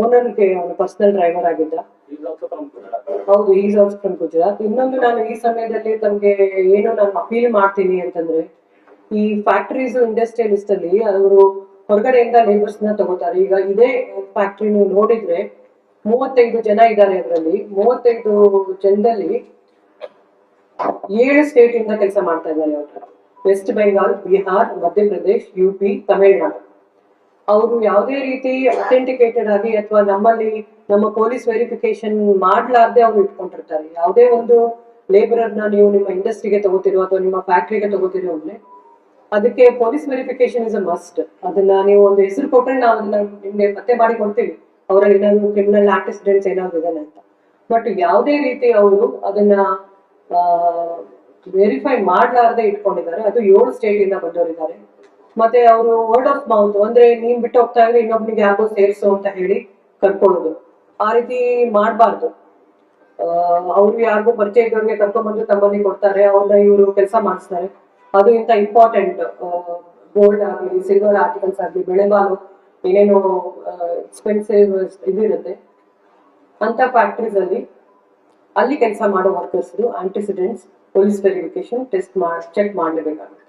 ಓನರ್ಗೆ ಅವನು personal driver ಆಗಿದ್ದ. ಹೌದು ಈಸ್ ಆಲ್ಸೋ ಫ್ರಮ್ ಗುಜರಾತ್ ಇನ್ನೊಂದು ನಾನು ಈ ಸಮಯದಲ್ಲಿ ತಮ್ಗೆ ಏನು ನಾನು ಅಪೀಲ್ ಮಾಡ್ತೀನಿ ಅಂತಂದ್ರೆ ಈ ಫ್ಯಾಕ್ಟರೀಸ್ ಇಂಡಸ್ಟ್ರಿಯಲಿಸ್ಟ್ ಅಲ್ಲಿ ಅವರು ಹೊರಗಡೆಯಿಂದ ಲೇಬರ್ಸ್ನ ತಗೋತಾರೆ. ಈಗ ಇದೇ ಫ್ಯಾಕ್ಟ್ರಿ ನೀವು ನೋಡಿದ್ರೆ ಮೂವತ್ತೈದು ಜನ ಇದ್ದಾರೆ ಅದರಲ್ಲಿ. ಮೂವತ್ತೈದು ಜನದಲ್ಲಿ ಏಳು ಸ್ಟೇಟ್ ಇಂದ ಕೆಲಸ ಮಾಡ್ತಾ ಇದ್ದಾರೆ ಅವರು. ವೆಸ್ಟ್ ಬೆಂಗಾಲ್ ಬಿಹಾರ್ ಮಧ್ಯಪ್ರದೇಶ್ ಯುಪಿ ತಮಿಳುನಾಡು ಅವರು ಯಾವುದೇ ರೀತಿ ಅಥೆಂಟಿಕೇಟೆಡ್ ಆಗಿ ಅಥವಾ ನಮ್ಮಲ್ಲಿ ನಮ್ಮ ಪೊಲೀಸ್ ವೆರಿಫಿಕೇಶನ್ ಮಾಡ್ಲಾರ್ದೆ ಅವ್ರು ಇಟ್ಕೊಂಡಿರ್ತಾರೆ. ಯಾವುದೇ ಒಂದು ಲೇಬರರ್ನ ನೀವು ನಿಮ್ಮ ಇಂಡಸ್ಟ್ರಿಗೆ ತಗೋತಿರೋ ಅಥವಾ ನಿಮ್ಮ ಫ್ಯಾಕ್ಟ್ರಿಗೆ ತಗೋತಿರೋ ಅಂದ್ರೆ ಅದಕ್ಕೆ police verification is a must ಅದನ್ನ ನೀವು ಒಂದು ಹೆಸರು ಕೊಟ್ಟರೆ ನಾವು ಅದನ್ನ ನಿಮ್ಗೆ ಪತ್ತೆ ಮಾಡಿ ಕೊಡ್ತೀವಿ. ಅವರಲ್ಲಿ ಏನಾದ್ರು ಕ್ರಿಮಿನಲ್ ಆಕ್ಸಿಡೆಂಟ್ಸ್ ಏನಾದ್ರು ಇದೆ ಅಂತ. ಬಟ್ ಯಾವುದೇ ರೀತಿ ಅವರು ಅದನ್ನ ವೆರಿಫೈ ಮಾಡ್ಲಾರ್ದೆ ಇಟ್ಕೊಂಡಿದ್ದಾರೆ. ಅದು ಏಳು ಸ್ಟೇಟ್ ಇಂದ ಬಂದವರಿದ್ದಾರೆ. ಮತ್ತೆ ಅವರು ವರ್ಡ್ ಆಫ್ ಮೌತ್ ಅಂದ್ರೆ ನೀನ್ ಬಿಟ್ಟು ಹೋಗ್ತಾ ಇದ್ರೆ ಇನ್ನೊಬ್ನಿಗೆ ಯಾಕೋ ಸೇರ್ಸು ಅಂತ ಹೇಳಿ ಕರ್ಕೊಳ್ಳೋದು. ಆ ರೀತಿ ಮಾಡಬಾರ್ದು. ಅವ್ರು ಯಾರಿಗೂ ಪರಿಚಯ ಇದ್ದವ್ರಿಗೆ ಕರ್ಕೊಂಡ್ಬಂದು ತಮ್ಮಲ್ಲಿ ಕೊಡ್ತಾರೆ, ಅವ್ರನ್ನ ಇವರು ಕೆಲಸ ಮಾಡಿಸ್ತಾರೆ. ಅದು ಇಂತ ಇಂಪಾರ್ಟೆಂಟ್ ಗೋಲ್ಡ್ ಆಗ್ಲಿ ಸಿಲ್ವರ್ ಆರ್ಟಿಕಲ್ಸ್ ಆಗಲಿ ಬೆಳೆಬಾಲು ಏನೇನು ಎಕ್ಸ್ಪೆನ್ಸಿವ್ ಇದಿರುತ್ತೆ ಅಂತ ಫ್ಯಾಕ್ಟ್ರೀಸ್ ಅಲ್ಲಿ ಅಲ್ಲಿ ಕೆಲಸ ಮಾಡೋ workers antecedents police verification test ಮಾಡಿ ಚೆಕ್ ಮಾಡಲೇಬೇಕಾಗುತ್ತೆ.